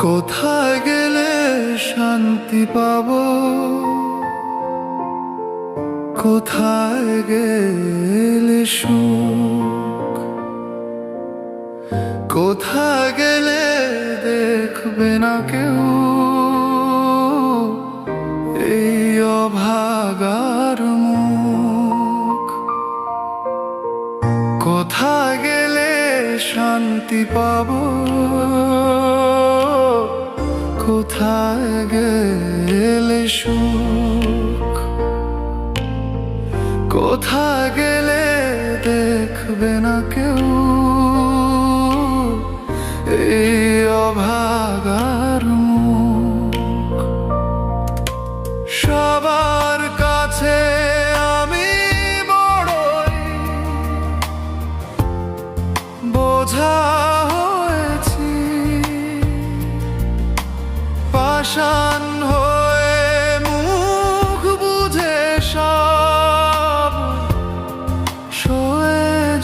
কোথায় গেলে শান্তি পাব? কোথায় গেলে সুখ? কোথায় গেলে দেখবে না কেউ? এই অভাগার মুখ। কোথায় গেলে শান্তি পাবো? কোথায় গেলে সুখ? কোথায় গেলে দেখবে না কেউ?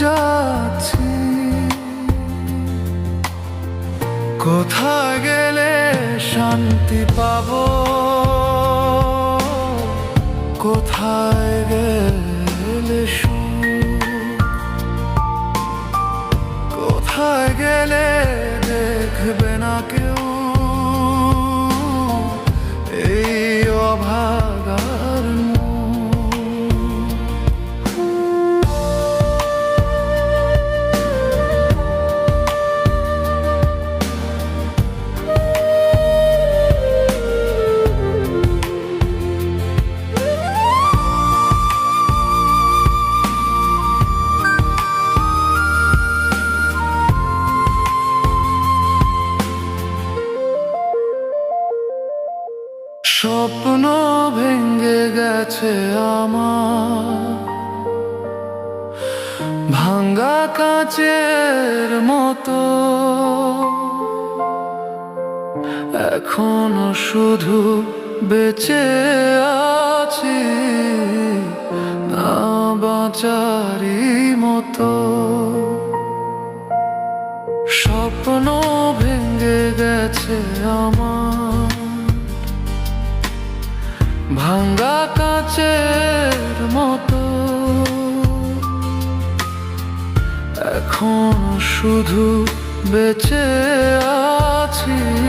যাচ্ছি। কোথায় গেলে শান্তি পাবো? কোথায় গেলে গেছে আমার। ভাঙ্গা কাচের মতো। এখনও শুধু বেঁচে আছি, না বাঁচারই মতো। স্বপ্ন ভেঙে গেছে আমার। ভাঙ্গা কাচের মতো। এখন শুধু বেঁচে আছি।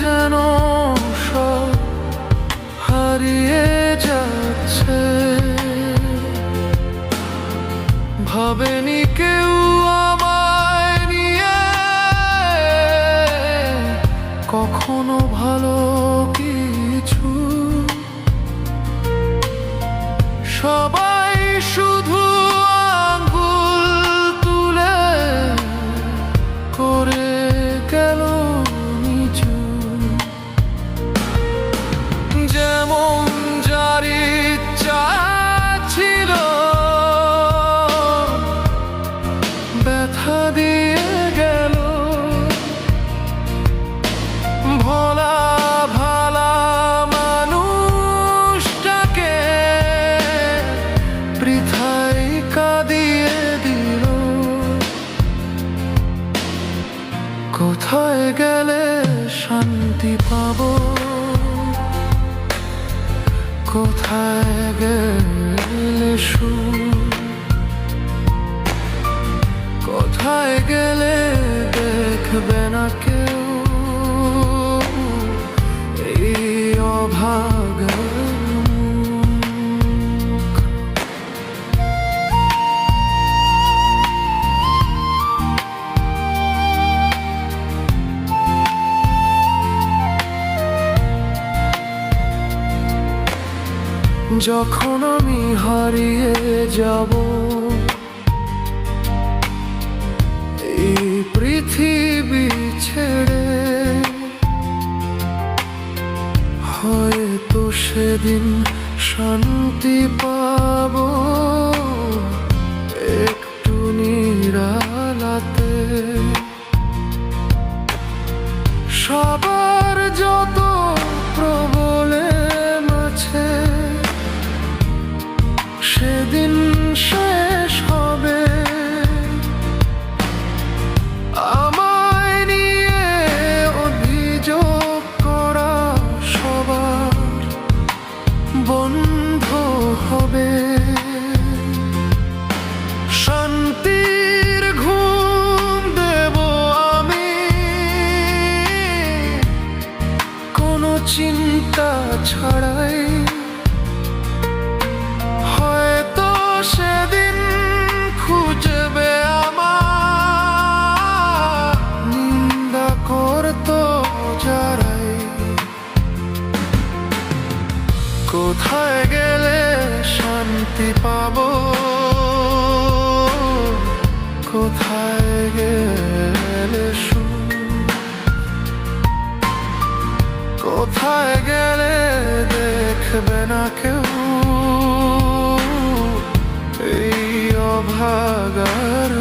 যেন সব হারিয়ে যাচ্ছে। ভাবেনি কেউ আমায় নিয়ে কখনো শান্তি পাব। কোথায় গেলে সু কোথায় গেলে দেখবে না কেউ? যখন আমি হারিয়ে যাব, এই পৃথিবী ছেড়ে হয়তো সেদিন শান্তি পাব। একটু নিরালাতে সবার যত ছাড়াই। হয়তো সেদিন খুঁজবে আমার নিন্দা করতো যারাই। কোথায় গেলে শান্তি পাবো? কোথায় গেলে সুখ? কোথায় গেলে দেখবে না কেউ এই অভাগার